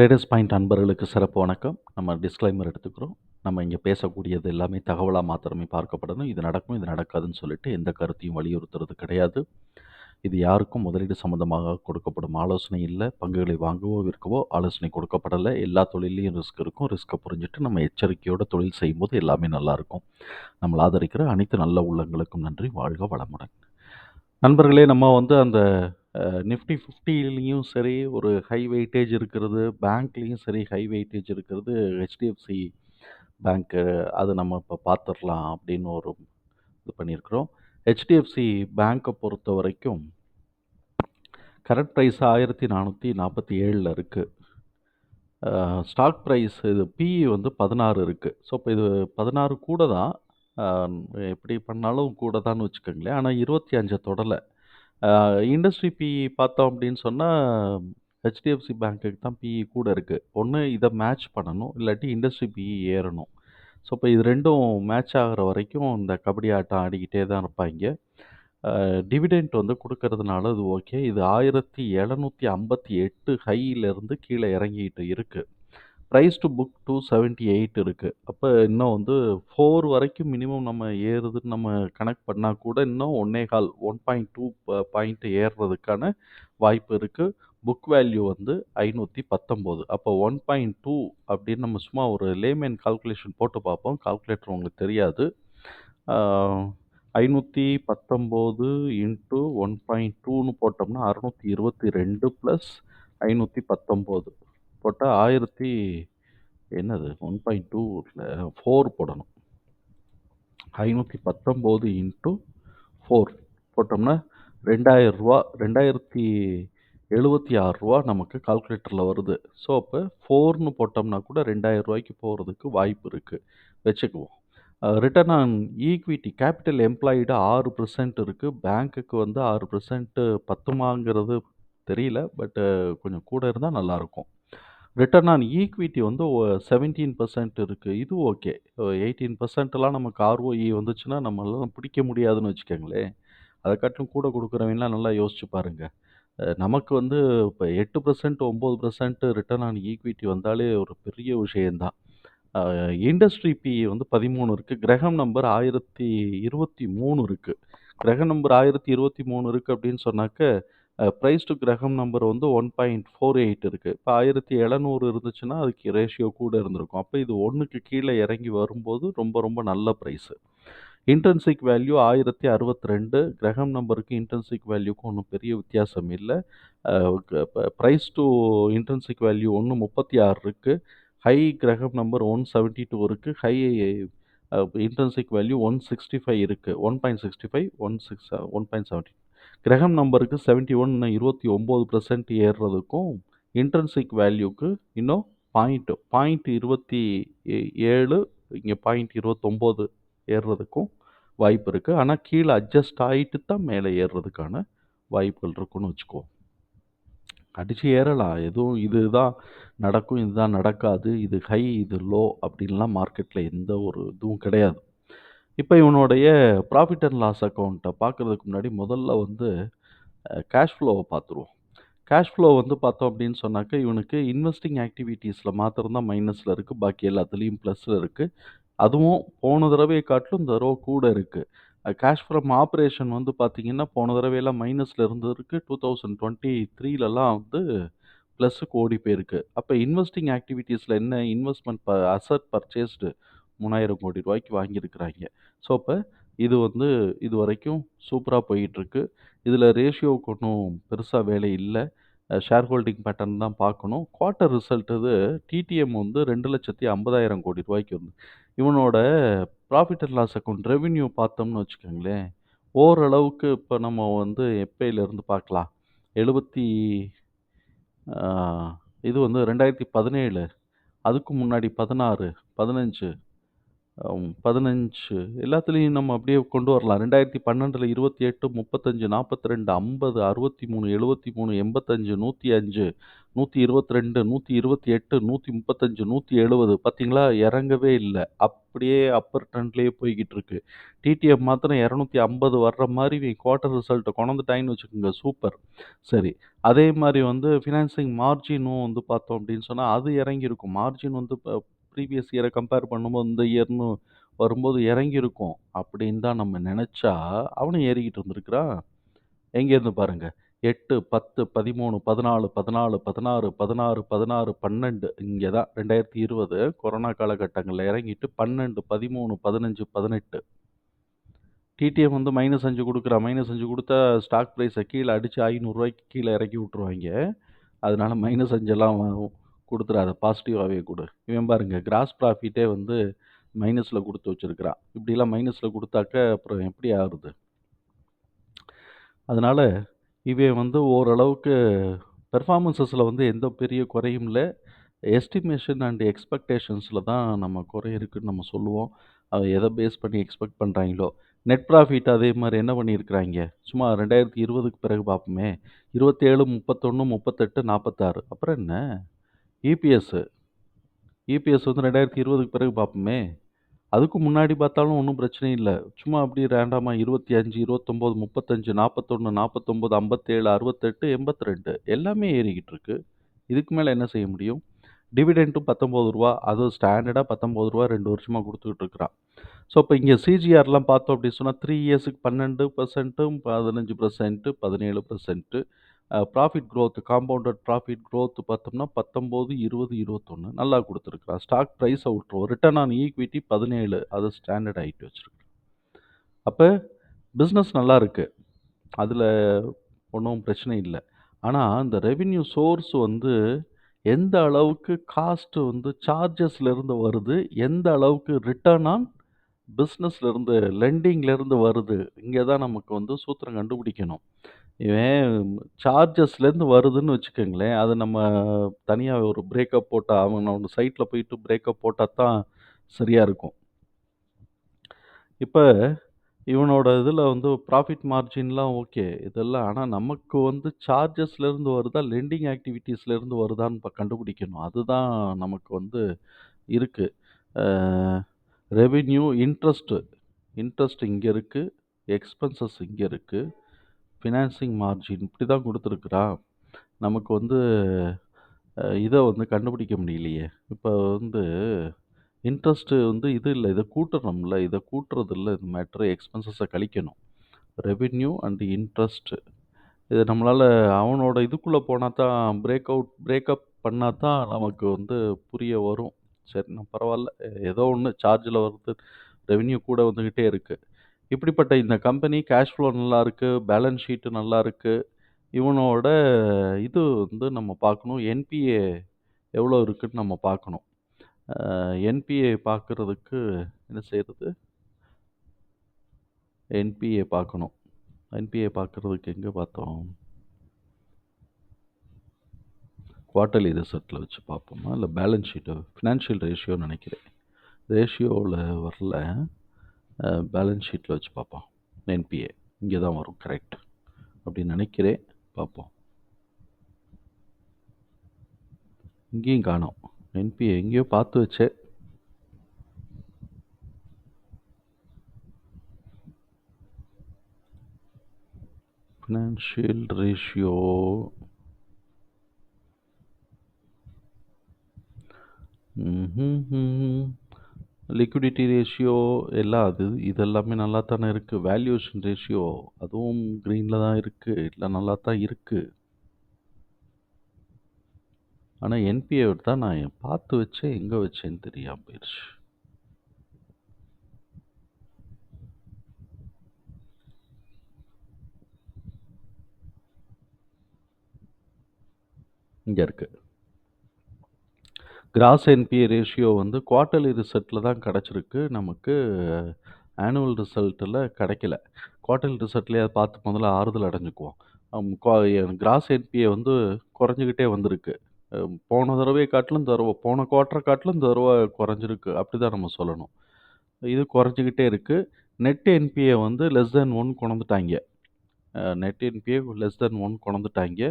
Traders point அன்பர்களுக்கு சிறப்பு வணக்கம். நம்ம டிஸ்க்ளைமர் எடுத்துக்கிறோம். நம்ம இங்கே பேசக்கூடியது எல்லாமே தகவலாக மாத்திரமே பார்க்கப்படணும். இது நடக்கும் இது நடக்காதுன்னு சொல்லிட்டு எந்த கருத்தையும் வலியுறுத்துறது கிடையாது. இது யாருக்கும் முதலீடு சம்மந்தமாக கொடுக்கப்படும் ஆலோசனை இல்லை. பங்குகளை வாங்கவோ விற்கவோ ஆலோசனை கொடுக்கப்படலை. எல்லா தொழிலையும் ரிஸ்க் இருக்கும். ரிஸ்க்கை புரிஞ்சுட்டு நம்ம எச்சரிக்கையோட தொழில் செய்யும்போது எல்லாமே நல்லாயிருக்கும் நம்மளை ஆதரிக்கிற அனைத்து நல்ல உள்ளங்களுக்கும் நன்றி. வாழ்க வளமுடன். நண்பர்களே நம்ம வந்து அந்த நிஃப்டி ஃபிஃப்டிலையும் சரி ஒரு ஹை வெயிட்டேஜ் இருக்கிறது பேங்க்லேயும் சரி ஹை வெயிட்டேஜ் இருக்கிறது ஹெச்டிஎஃப்சி பேங்க்கு அது நம்ம இப்போ பார்த்துடலாம் அப்படின்னு ஒரு இது பண்ணியிருக்கிறோம் ஹெச்டிஎஃப்சி பேங்க்கை பொறுத்த வரைக்கும் கரண்ட் ப்ரைஸ் ஆயிரத்தி நானூற்றி நாற்பத்தி ஏழில் இருக்குது ஸ்டாக் ப்ரைஸ் இது பிஇ வந்து பதினாறு இருக்குது ஸோ இப்போ இது பதினாறு கூட தான் எப்படி பண்ணாலும் கூட தான் வச்சுக்கோங்களேன். ஆனால் இருபத்தி அஞ்சை தொடலை. இண்டஸ்ட்ரி பிஇ பார்த்தோம் அப்படின்னு சொன்னால் ஹெச்டிஎஃப்சி பேங்க்குக்கு தான் பிஇ கூட இருக்குது ஒன்று இதை மேட்ச் பண்ணணும். இல்லாட்டி இண்டஸ்ட்ரி பிஇ ஏறணும். ஸோ இப்போ இது ரெண்டும் மேட்ச் ஆகிற வரைக்கும் இந்த கபடி ஆட்டம் ஆடிக்கிட்டே தான் இருப்பாங்க. டிவிடெண்ட் வந்து கொடுக்கறதுனால அது ஓகே இது ஆயிரத்தி எழுநூற்றி ஐம்பத்தி எட்டு ஹையிலேருந்து கீழே இறங்கிட்டு இருக்குது price to book two seventy eight இருக்குது அப்போ இன்னும் வந்து ஃபோர் வரைக்கும் மினிமம் நம்ம ஏறுதுன்னு நம்ம கனெக்ட் பண்ணால் கூட இன்னும் ஒன்னே கால் ஒன் பாயிண்ட் டூ பாயிண்ட் ஏறுறதுக்கான வாய்ப்பு இருக்குது புக் வேல்யூ வந்து ஐநூற்றி பத்தொம்போது. அப்போ ஒன் பாயிண்ட் டூ அப்படின்னு நம்ம சும்மா ஒரு லேமேன் கால்குலேஷன் போட்டு பார்ப்போம். கால்குலேட்டர் உங்களுக்கு தெரியாது. ஐநூற்றி பத்தொம்போது இன்ட்டு ஒன் பாயிண்ட் டூன்னு போட்டோம்னா அறநூற்றி இருபத்தி ரெண்டு ப்ளஸ் ஐநூற்றி பத்தொம்போது. போட்டால் ஆயிரத்தி என்னது ஒன் பாயிண்ட் டூவில் ஃபோர் போடணும். ஐநூற்றி பத்தொம்போது இன்ட்டு ஃபோர் போட்டோம்னா ரெண்டாயிரரூவா ரெண்டாயிரத்தி எழுபத்தி ஆறுரூவா நமக்கு கால்குலேட்டரில் வருது. ஸோ அப்போ ஃபோர்னு போட்டோம்னா கூட ரெண்டாயிரம் ரூபாய்க்கு போகிறதுக்கு வாய்ப்பு இருக்குது வச்சுக்குவோம். Return on equity capital employed ஆறு பர்சன்ட் இருக்குது பேங்க்குக்கு வந்து ஆறு பர்சன்ட்டு பத்துமாங்கிறது தெரியல பட்டு கொஞ்சம் கூட இருந்தால் நல்லாயிருக்கும் ரிட்டர்ன் ஆன் ஈக்விட்டி வந்து செவன்டீன் பர்சன்ட் இருக்குது இது ஓகே எயிட்டீன் பர்சன்ட்லாம் நமக்கு ஆர்ஓஇ வந்துச்சுன்னா நம்மளால பிடிக்க முடியாதுன்னு வச்சுக்கோங்களேன். அதை காட்டிலும் கூட கொடுக்குறவங்களாம் நல்லா யோசிச்சு பாருங்கள் நமக்கு வந்து இப்போ எட்டு பர்சன்ட் ஒம்பது பர்சன்ட் ரிட்டர்ன் ஆன் ஈக்விட்டி வந்தாலே ஒரு பெரிய விஷயந்தான் இண்டஸ்ட்ரி பி வந்து பதிமூணு இருக்குது கிரகம் நம்பர் ஆயிரத்தி இருபத்தி மூணு இருக்குது கிரக நம்பர் ஆயிரத்தி இருபத்தி மூணு இருக்குது அப்படின்னு சொன்னாக்க ப்ரைஸ் டு கிரகம் நம்பர் வந்து ஒன் பாயிண்ட் ஃபோர் எயிட் இருக்குது இப்போ ஆயிரத்தி எழுநூறு இருந்துச்சுன்னா அதுக்கு ரேஷியோ கூட இருந்திருக்கும். அப்போ இது ஒன்றுக்கு கீழே இறங்கி வரும்போது ரொம்ப ரொம்ப நல்ல ப்ரைஸு இன்டர்ன்சிக் வேல்யூ ஆயிரத்தி அறுபத்தி ரெண்டு கிரகம் நம்பருக்கு இன்டர்ன்சிக் வேல்யூக்கும் ஒன்றும் பெரிய வித்தியாசம் இல்லை. ப்ரைஸ் டு இன்டர்ன்சிக் வேல்யூ ஒன்று முப்பத்தி ஆறு இருக்குது high Graham number one seventy two இருக்குது high intrinsic value one sixty five இருக்குது one point sixty five one six one point seventy Graham நம்பருக்கு செவன்ட்டி ஒன் இருபத்தி ஒம்பது பர்சன்ட் ஏறுறதுக்கும் இன்ட்ரன்சிக் வேல்யூக்கு இன்னும் பாயிண்ட் பாயிண்ட் இருபத்தி ஏழு இங்கே பாயிண்ட் இருபத்தொம்போது ஏறுறதுக்கும் வாய்ப்பு இருக்குது ஆனால் கீழே அட்ஜஸ்ட் ஆகிட்டு தான் மேலே ஏறுறதுக்கான வாய்ப்புகள் இருக்குன்னு வச்சுக்கோ. அடித்து ஏறலாம். எதுவும் இதுதான் நடக்கும் இதுதான் நடக்காது இது ஹை இது லோ அப்படின்லாம் மார்க்கெட்டில் எந்த ஒரு இதுவும் கிடையாது. இப்போ இவனுடைய ப்ராஃபிட் அண்ட் லாஸ் அக்கௌண்ட்டை பார்க்குறதுக்கு முன்னாடி முதல்ல வந்து கேஷ் ஃப்ளோவை பார்த்துருவோம். கேஷ் ஃப்ளோ வந்து பார்த்தோம் அப்படின்னு சொன்னாக்க இவனுக்கு இன்வெஸ்டிங் ஆக்டிவிட்டீஸில் மாத்திரம் தான் மைனஸில் இருக்குது பாக்கி எல்லாத்துலேயும் ப்ளஸில் இருக்குது அதுவும் போன தடவையை காட்டிலும் இந்த தடவை கூட இருக்குது கேஷ் ஃப்ரம் ஆப்ரேஷன் வந்து பார்த்திங்கன்னா போன தடவையெல்லாம் மைனஸில் இருந்ததுக்கு டூ தௌசண்ட் டுவெண்ட்டி த்ரீலலாம் வந்து ப்ளஸ்ஸுக்கு ஓடி போயிருக்கு. அப்போ இன்வெஸ்டிங் ஆக்டிவிட்டீஸில் என்ன இன்வெஸ்ட்மெண்ட் ப அசட் பர்ச்சேஸ்டு மூணாயிரம் கோடி ரூபாய்க்கு வாங்கியிருக்கிறாங்க. ஸோ அப்போ இது வந்து இது வரைக்கும் சூப்பராக போயிட்டுருக்கு. இதில் ரேஷியோவுக்கு ஒன்றும் பெருசாக வேலை இல்லை. ஷேர் ஹோல்டிங் பேட்டர்ன் தான் பார்க்கணும். குவார்ட்டர் ரிசல்ட் இது டிடிஎம் வந்து ரெண்டு லட்சத்தி ஐம்பதாயிரம் கோடி ரூபாய்க்கு வந்து இவனோட profit and loss account revenue பார்த்தோம்னு வச்சுக்கோங்களேன் ஓரளவுக்கு இப்போ நம்ம வந்து எப்பையிலேருந்து பார்க்கலாம்? எழுபத்தி இது வந்து ரெண்டாயிரத்தி பதினேழு அதுக்கு முன்னாடி பதினாறு பதினஞ்சு அம் 15 எல்லாத்துலயும் நம்ம அப்படியே கொண்டு வரலாம். 2012ல 28, 35, 42, 50, 63, 73, 85, 105, 122, 128, 135, 170 பார்த்தீங்களா? இறங்கவே இல்ல. அப்படியே அப்பர் ட்ரெண்ட்லயே போய்க்கிட்டு இருக்கு. டிடிஎஃப் மாத்திரம் 250 வர்ற மாரி குவார்ட்டர் ரிசல்ட்ட கொணந்துட்டாய்ன்னு வச்சுக்கோங்க. சூப்பர். சரி. அதே மாரி வந்து ஃபினான்சிங் மார்ஜினும் வந்து பார்த்தோம் அப்படின்னு சொன்னா, அது இறங்கியிருக்கும். மார்ஜின் வந்து இப்போ ப்ரீவியஸ் இயரை கம்பேர் பண்ணும்போது இந்த இயர்னு வரும்போது இறங்கியிருக்கும் அப்படின்னு தான் நம்ம நினச்சா அவனும் ஏறிக்கிட்டு இருந்திருக்கிறான் எங்கேருந்து பாருங்கள் எட்டு பத்து பதிமூணு பதினாலு பதினாலு பதினாறு பதினாறு பதினாறு பன்னெண்டு இங்கே தான் ரெண்டாயிரத்தி இருபது கொரோனா காலகட்டங்களில் இறங்கிட்டு பன்னெண்டு பதிமூணு பதினஞ்சு பதினெட்டு. டிடிஎம் வந்து மைனஸ் அஞ்சு கொடுக்குறா. மைனஸ் அஞ்சு கொடுத்தா ஸ்டாக் ப்ரைஸை கீழே அடித்து ஐநூறுரூவாய்க்கு கீழே இறக்கி விட்ருவாங்க அதனால் மைனஸ் அஞ்செல்லாம் குடுத்துறாத. பாசிட்டிவாகவே கொடு இவன் பாருங்க கிராஸ் ப்ராஃபிட்டே வந்து மைனஸில் கொடுத்து வச்சிருக்கிறான். இப்படிலாம் மைனஸில் கொடுத்தாக்க அப்புறம் எப்படி ஆகுறது? அதனால் இவன் வந்து ஓரளவுக்கு பெர்ஃபார்மன்ஸஸில் வந்து எந்த பெரிய குறையும் இல்லை எஸ்டிமேஷன் அண்ட் எக்ஸ்பெக்டேஷன்ஸில் தான் நம்ம குறை இருக்குதுன்னு நம்ம சொல்லுவோம். அதை எதை பேஸ் பண்ணி எக்ஸ்பெக்ட் பண்ணுறாங்களோ நெட் ப்ராஃபிட் அதே மாதிரி என்ன பண்ணியிருக்கிறாங்க சும்மா 2020க்கு பிறகு பார்ப்போமே. 27, 31, 38, 46 அப்புறம் என்ன? இபிஎஸ்ஸு இபிஎஸ் வந்து ரெண்டாயிரத்தி இருபதுக்கு பிறகு பார்ப்போமே. அதுக்கு முன்னாடி பார்த்தாலும் ஒன்றும் பிரச்சனை இல்லை. சும்மா அப்படி ரேண்டாமா இருபத்தி அஞ்சு இருபத்தொம்போது முப்பத்தஞ்சு நாற்பத்தொன்று நாற்பத்தொம்போது ஐம்பத்தேழு அறுபத்தெட்டு எண்பத்தி ரெண்டு எல்லாமே ஏறிக்கிட்டு இருக்கு. இதுக்கு மேலே என்ன செய்ய முடியும்? டிவிடெண்ட்டும் பத்தொம்போது ரூபா அது ஸ்டாண்டர்டாக பத்தொம்போது ரூபா ரெண்டு வருஷமாக கொடுத்துக்கிட்டு இருக்கிறான். ஸோ இப்போ இங்கே சிஜிஆர்லாம் பார்த்தோம் அப்படின்னு சொன்னால் த்ரீ இயர்ஸுக்கு பன்னெண்டு பர்சன்ட்டும் பதினஞ்சு பர்சன்ட்டு பதினேழு percent profit growth compounded profit growth பார்த்தோம்னா 19, 20, 21 நல்லா கொடுத்துருக்குறான் ஸ்டாக் ப்ரைஸ் அவுட்ரோ ரிட்டர்ன் ஆன் ஈக்விட்டி 17 அது ஸ்டாண்டர்ட் ஆகிட்டு வச்சிருக்கிறான். அப்போ பிஸ்னஸ் நல்லா இருக்குது அதில் ஒன்றும் பிரச்சனை இல்லை ஆனால் இந்த ரெவின்யூ சோர்ஸ் வந்து எந்த அளவுக்கு காஸ்ட்டு வந்து சார்ஜஸ்லேருந்து வருது? எந்த அளவுக்கு ரிட்டர்ன் ஆன் பிஸ்னஸ்லேருந்து லெண்டிங்லேருந்து வருது? இங்கே தான் நமக்கு வந்து சூத்திரம் கண்டுபிடிக்கணும். இவன் சார்ஜஸ்லேருந்து வருதுன்னு வச்சுக்கோங்களேன் அது நம்ம தனியா ஒரு பிரேக்கப் போட்டா அவனோட சைட்ல போயிட்டு பிரேக்கப் போட்டா தான் சரியா இருக்கும். இப்ப இவனோட இதுல வந்து ப்ராஃபிட் மார்ஜின்லாம் ஓகே. இதெல்லாம் ஆனா நமக்கு வந்து சார்ஜஸ்லேருந்து வருதா? லெண்டிங் ஆக்டிவிட்டீஸ்லேருந்து வருதான்னு இப்ப கண்டுபிடிக்கணும். அதுதான் நமக்கு வந்து இருக்கு. அ ரெவென்யூ, இன்ட்ரெஸ்ட் இன்ட்ரெஸ்ட் இங்க இருக்கு. எக்ஸ்பென்சஸ் இங்க இருக்கு. ஃபினான்சிங் மார்ஜின் இப்படி தான் கொடுத்துருக்குறா நமக்கு வந்து இதை வந்து கண்டுபிடிக்க முடியலையே. இப்போ வந்து இன்ட்ரெஸ்ட்டு வந்து இது இல்லை இதை கூட்டுறோம்ல இதை கூட்டுறது இல்லை இந்த மேட்ரு எக்ஸ்பென்சஸை கழிக்கணும். ரெவென்யூ அண்ட் இன்ட்ரெஸ்ட்டு இது நம்மளால அவனோட இதுக்குள்ளே போனால் தான் பிரேக் அவுட் பிரேக்கப் பண்ணால் தான் நமக்கு வந்து புரிய வரும். சரி நான் பரவாயில்ல ஏதோ ஒன்று சார்ஜில் வருது. ரெவென்யூ கூட வந்துக்கிட்டே இருக்குது இப்படிப்பட்ட இந்த கம்பெனி கேஷ் ஃப்ளோ நல்லா இருக்குது பேலன்ஸ் ஷீட் நல்லா இருக்கு. இவனோட இது வந்து நம்ம பார்க்கணும். என்பிஏ எவ்வளோ இருக்குன்னு நம்ம பார்க்கணும். என்பிஏ பார்க்கறதுக்கு என்ன செய்கிறது என்பிஏ பார்க்கணும். என்பிஏ பார்க்குறதுக்கு எங்கே பார்த்தோம்? குவார்ட்டர்லி ரிசல்ட்டில் வச்சு பார்ப்போமா? இல்லை பேலன்ஸ் ஷீட்டு ஃபினான்ஷியல் ரேஷியோன்னு நினைக்கிறேன் ரேஷியோவில் வரல. பேலன்ஸ் ஷீட்டில் வச்சு பார்ப்போம். என்பிஏ இங்கே தான் வரும். கரெக்ட். அப்படின்னு நினைக்கிறேன் பார்ப்போம். இங்கேயும் காணோம். என்பிஏ எங்கேயோ பார்த்து வச்சேன். ஃபினான்ஷியல் ரேஷியோ ம் லிக்விடிட்டி ரேஷியோ எல்லாம் அது இதெல்லாமே நல்லா தானே இருக்குது வேல்யூஷன் ரேஷியோ அதுவும் க்ரீனில் தான் இருக்குது எல்லாம் நல்லா தான் இருக்குது ஆனால் என்பிஏ தான் நான் பார்த்து வச்சேன். எங்கே வச்சேன்னு தெரியாமல் போயிருச்சு. இங்கே இருக்குது கிராஸ் என்பிஏ ரேஷியோ வந்து குவார்ட்டர்லி ரிசல்ட்டில் தான் கிடச்சிருக்கு நமக்கு ஆனுவல் ரிசல்ட்டில் கிடைக்கல. குவார்ட்டர்லி ரிசல்ட்லேயே அதை பார்த்து முதல்ல ஆறுதல் அடைஞ்சுக்குவோம். கிராஸ் என்பிஏ வந்து குறைஞ்சிக்கிட்டே வந்திருக்கு. போன தடவை காட்டிலும் இந்த போன குவார்ட்டர காட்டிலும் இந்த தடவ குறைஞ்சிருக்கு. அப்படிதான் நம்ம சொல்லணும். இது குறைஞ்சிக்கிட்டே இருக்குது நெட் என்பிஏ வந்து லெஸ் தென் ஒன் கொண்டுட்டாங்க net NPA less than one கொண்டுட்டாங்க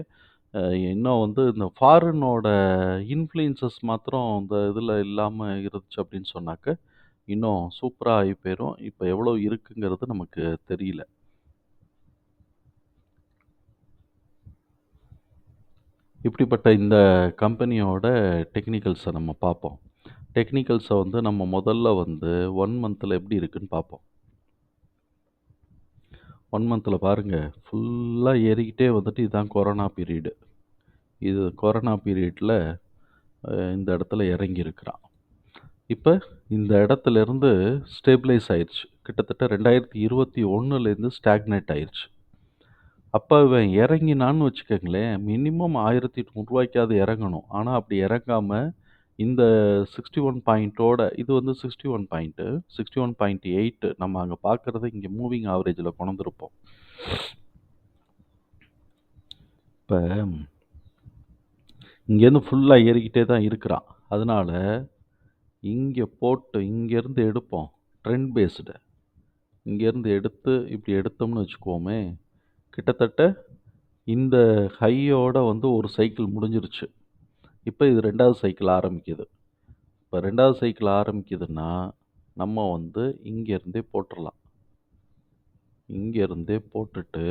அ இன்னும் வந்து இந்த ஃபாரினோட இன்ஃப்ளூயன்சஸ் மாத்திரம் இந்த இதில இல்லாம இருந்துச்சு அப்படின்னு சொன்னாக்க, இன்னும் சூப்பரா ஆகி போயிரும். இப்ப எவ்வளோ இருக்குங்கிறது நமக்கு தெரியல. இப்படிப்பட்ட இந்த கம்பெனியோட டெக்னிக்கல்ஸ நம்ம பார்ப்போம். டெக்னிக்கல்ஸ வந்து நம்ம முதல்ல வந்து 1 மந்த்ல எப்படி இருக்குன்னு பார்ப்போம். ஒன் மந்த்தில் பாருங்க, ஃபுல்லாக ஏறிக்கிட்டே வந்துட்டு இதுதான் கொரோனா பீரியடு. இது கொரோனா பீரியடில் இந்த இடத்துல இறங்கியிருக்கிறான். இப்போ இந்த இடத்துலேருந்து ஸ்டேபிளைஸ் ஆயிடுச்சு கிட்டத்தட்ட 2021லேருந்து ஸ்டாக்னேட் ஆயிடுச்சு அப்போ இவன் இறங்கினான்னு வச்சுக்கோங்களேன் மினிமம் ஆயிரத்தி நூறுரூவாய்க்காவது இறங்கணும். ஆனால் அப்படி இறங்காமல் இந்த 61 பாயிண்ட்டோட இது வந்து 61 பாயிண்ட்டு. 61.8 நம்ம அங்க பார்க்கறது இங்க மூவிங் ஆவரேஜ்ல கொணந்திருப்போம். இப்ப இங்கேருந்து ஃபுல்லா ஏறிக்கிட்டே தான் இருக்கிறான். அதனால, இங்க போட்டு இங்கேருந்து எடுப்போம். Trend based. இங்கேருந்து எடுத்து இப்படி எடுத்தோம்னு வச்சுக்கோமே கிட்டத்தட்ட இந்த ஹையோட வந்து ஒரு சைக்கிள் முடிஞ்சிருச்சு. இப்போ இது ரெண்டாவது சைக்கிள் ஆரம்பிக்குது. இப்போ ரெண்டாவது சைக்கிள் ஆரம்பிக்குதுன்னா, நம்ம வந்து இங்கேருந்தே போட்டுடலாம் இங்கேருந்தே போட்டுட்டு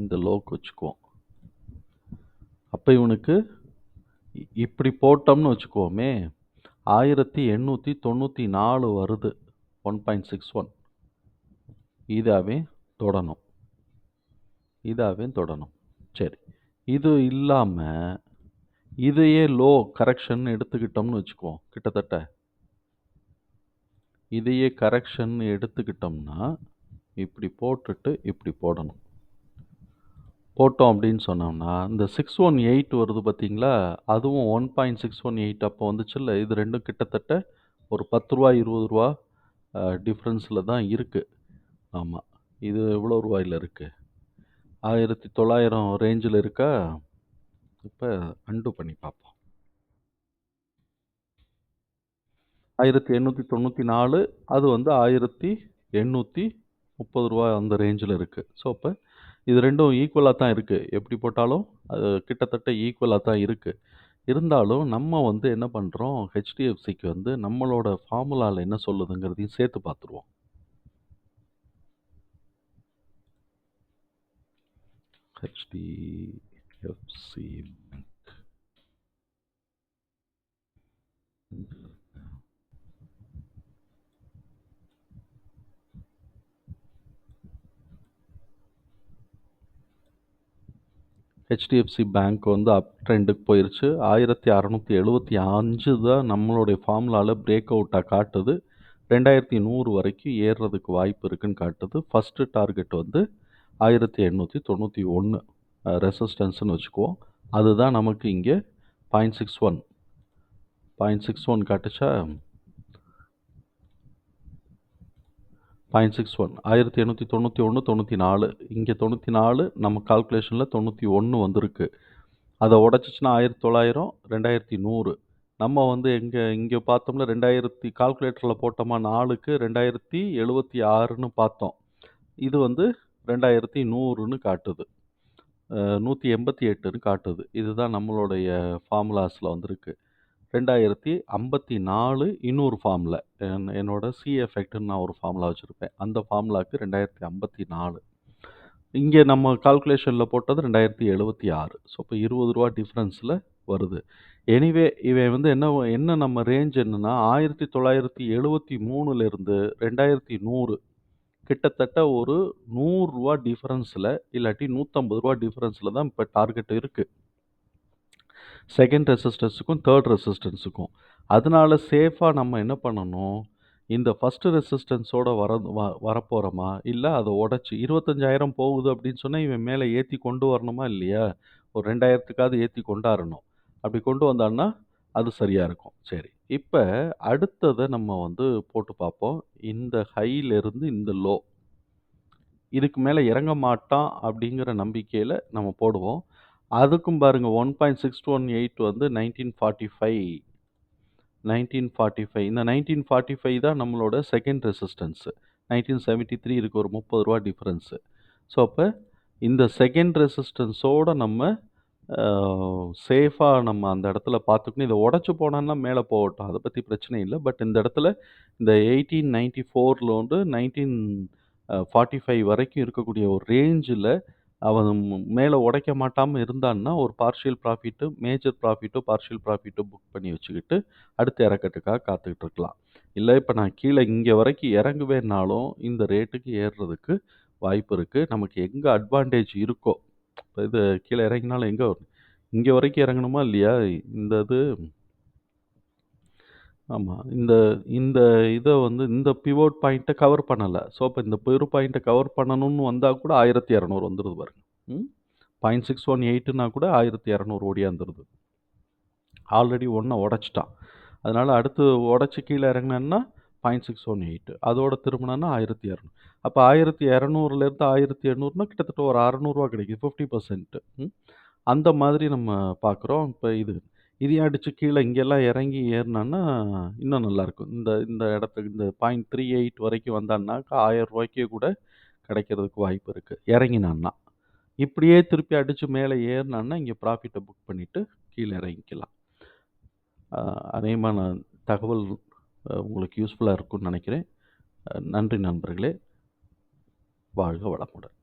இந்த லோக்கு வச்சுக்குவோம். அப்போ இவனுக்கு இ இப்படி போட்டோம்னு வச்சுக்குவோமே, 1894 வருது. ஒன் பாயிண்ட் சிக்ஸ் ஒன் இதாகவே தொடணும். இதாகவே தொடணும். சரி. இது இல்லாமல் இதையே லோ கரெக்ஷன் எடுத்துக்கிட்டோம்னு வச்சுக்குவோம். கிட்டத்தட்ட. இதையே கரெக்ஷன் எடுத்துக்கிட்டோம்னா, இப்படி போட்டுட்டு இப்படி போடணும். போட்டோம் அப்படின்னு சொன்னோம்னா, இந்த 618 வருது பார்த்தீங்களா? அதுவும் 1.618 அப்போ வந்துச்சுல்ல, இது ரெண்டும் கிட்டத்தட்ட ஒரு பத்து ரூபா இருபது ரூபா டிஃப்ரென்ஸில் தான் இருக்குது ஆமாம் இது எவ்வளோ ரூபாயில் இருக்குது ஆயிரத்தி தொள்ளாயிரம் ரேஞ்சில் இருக்கா? இப்போ அன்டூ பண்ணி பார்ப்போம். 1894 அது வந்து ஆயிரத்தி எண்ணூற்றி முப்பது ரூபா அந்த ரேஞ்சில் இருக்குது ஸோ, இப்போ இது ரெண்டும் ஈக்குவலாக தான் இருக்குது எப்படி போட்டாலும் அது கிட்டத்தட்ட ஈக்குவலாக தான் இருக்குது இருந்தாலும் நம்ம வந்து என்ன பண்ணுறோம் ஹெச்டிஎஃப்சிக்கு வந்து நம்மளோட ஃபார்முலாவில் என்ன சொல்லுதுங்கிறதையும் சேர்த்து பார்த்துருவோம். HD HDFC bank. HDFC bank வந்து அப் ட்ரெண்டுக்கு போயிருச்சு. 1675 தான் நம்மளுடைய ஃபார்முலாவில் பிரேக் அவுட்டாக காட்டுது. 2100 வரைக்கும் ஏறுறதுக்கு வாய்ப்பு இருக்குன்னு காட்டுது. ஃபர்ஸ்ட்டு டார்கெட் வந்து ஆயிரத்தி எழுநூற்றி தொண்ணூற்றி ஒன்று ரெசிஸ்டன்ஸ்னு வச்சுக்குவோம். அதுதான் நமக்கு இங்கே point six one point six one காட்டுச்சா? Point six one ஆயிரத்தி எண்ணூற்றி தொண்ணூற்றி ஒன்று தொண்ணூற்றி நாலு. இங்கே தொண்ணூற்றி நாலு நம்ம கால்குலேஷனில் தொண்ணூற்றி ஒன்று வந்திருக்கு. அதை உடச்சிச்சின்னா ஆயிரத்தி தொள்ளாயிரம் ரெண்டாயிரத்தி நூறு. நம்ம வந்து எங்கே இங்கே பார்த்தோம்னா ரெண்டாயிரத்தி கால்குலேட்டரில் போட்டோமா நாலுக்கு ரெண்டாயிரத்தி எழுபத்தி ஆறுன்னு பார்த்தோம். இது வந்து ரெண்டாயிரத்தி நூறுன்னு காட்டுது. நூற்றி எண்பத்தி எட்டுன்னு காட்டுது. இதுதான் நம்மளுடைய ஃபார்முலாஸில் வந்திருக்கு. ரெண்டாயிரத்தி ஐம்பத்தி நாலு இன்னொரு ஃபார்மில். என் என்னோடய சி எஃபெக்ட்னு நான் ஒரு ஃபார்முலா வச்சுருப்பேன். அந்த ஃபார்முலாவுக்கு ரெண்டாயிரத்தி ஐம்பத்தி நாலு இங்கே நம்ம கால்குலேஷனில் போட்டது ரெண்டாயிரத்தி எழுபத்தி ஆறு ஸோ இப்போ இருபது ரூபா டிஃப்ரென்ஸில் வருது. எனிவே இவை வந்து என்ன என்ன நம்ம ரேஞ்ச் என்னென்னா ஆயிரத்தி தொள்ளாயிரத்தி எழுபத்தி மூணுலேருந்து ரெண்டாயிரத்தி நூறு கிட்டத்தட்ட ஒரு நூறுரூவா டிஃப்ரென்ஸில் இல்லாட்டி நூற்றம்பது ரூபா டிஃப்ரென்ஸில் தான் இப்போ டார்கெட் இருக்குது செகண்ட் ரெசிஸ்டன்ஸுக்கும், தேர்ட் ரெசிஸ்டன்ஸுக்கும். அதனால சேஃபாக நம்ம என்ன பண்ணணும், இந்த ஃபர்ஸ்ட் ரெசிஸ்டன்ஸோட வர வ வரப்போறோமா? இல்ல அத உடைச்சு 25,000 போகுது அப்படின்னு சொன்னால் இவன் மேலே ஏற்றி கொண்டு வரணுமா இல்லையா? ஒரு ரெண்டாயிரத்துக்காவது ஏற்றி கொண்டாடணும் அப்படி கொண்டு வந்தான்னா, அது சரியாக இருக்கும். சரி. இப்ப அடுத்தத நம்ம வந்து போட்டு பார்ப்போம். இந்த ஹையிலிருந்து இந்த லோ. இதுக்கு மேல இறங்க மாட்டான் அப்படிங்கிற நம்பிக்கையில நம்ம போடுவோம். அதுக்கும் பாருங்க 1.618 வந்து 1945 நைன்டீன் ஃபார்ட்டி ஃபைவ் இந்த நைன்டீன் ஃபார்ட்டி ஃபைவ் தான் நம்மளோட second resistance nineteen seventy three இருக்கு ஒரு முப்பது ரூபா டிஃப்ரென்ஸு ஸோ அப்போ இந்த செகண்ட் ரெசிஸ்டன்ஸோட நம்ம சேஃபாக நம்ம அந்த இடத்துல பார்த்துக்கணும். இதை உடச்சி போனான்னா மேலே போகட்டும். அதை பற்றி பிரச்சனை இல்லை. பட் இந்த இடத்துல இந்த எயிட்டீன் நைன்ட்டி ஃபோரில் வந்து நைன்டீன் ஃபார்ட்டி ஃபைவ் வரைக்கும் இருக்கக்கூடிய ஒரு ரேஞ்சில் அவன் மேலே உடைக்க மாட்டாமல் இருந்தான்னா ஒரு பார்ஷியல் ப்ராஃபிட்டு மேஜர் ப்ராஃபிட்டோ பார்ஷியல் ப்ராஃபிட்டோ புக் பண்ணி வச்சுக்கிட்டு அடுத்த இறக்கட்டுக்காக காத்துக்கிட்டு இருக்கலாம். இல்லை இப்போ நான் கீழே இங்கே வரைக்கும் இறங்குவேன்னாலும் இந்த ரேட்டுக்கு ஏறுறதுக்கு வாய்ப்பு இருக்குது நமக்கு எங்கே அட்வான்டேஜ் இருக்கோ இப்போ இது கீழே இறங்கினாலும் எங்கே வரும்? இங்கே வரைக்கும் இறங்கணுமா இல்லையா? இந்த இது ஆமாம் இந்த இந்த இதை வந்து இந்த பிவோட் பாயிண்ட்டை கவர் பண்ணலை. ஸோ இப்போ இந்த பெரு பாயிண்ட்டை கவர் பண்ணணும்னு வந்தால் கூட ஆயிரத்தி இரநூறு வந்துடுது பாருங்க. ம்? பாயிண்ட் சிக்ஸ் ஒன் எயிட்டுனா கூட ஆயிரத்தி இரநூறு ஓடியாந்துருது ஆல்ரெடி ஒன்றை உடச்சிட்டான். அதனால் அடுத்து உடச்சி கீழே இறங்கினேன்னா பாயிண்ட் சிக்ஸ் ஒன் எயிட் அதோட திரும்பினா ஆயிரத்தி இரநூறு. அப்போ ஆயிரத்தி இரநூறுலேருந்து ஆயிரத்தி எண்ணூறுனா கிட்டத்தட்ட ஒரு அறநூறுவா கிடைக்குது ஃபிஃப்டி பர்சன்ட்டு அந்த மாதிரி நம்ம பார்க்குறோம். இப்போ இது இதையும் அடித்து கீழே இங்கெல்லாம் இறங்கி ஏறினான்னா இன்னும் நல்லாயிருக்கும். இந்த இந்த இடத்துக்கு இந்த பாயிண்ட் த்ரீ எயிட் வரைக்கும் வந்தான்னாக்கா ஆயிரம் ரூபாய்க்கே கூட கிடைக்கிறதுக்கு வாய்ப்பு இருக்குது இறங்கினான்னா இப்படியே திருப்பி அடித்து மேலே ஏறினான்னா இங்கே ப்ராஃபிட்டை புக் பண்ணிவிட்டு கீழே இறங்கிக்கலாம். அநேகமான தகவல் உங்களுக்கு யூஸ்ஃபுல்லாக இருக்கும்னு நினைக்கிறேன். நன்றி நண்பர்களே. வாழ்க வளமுடன்.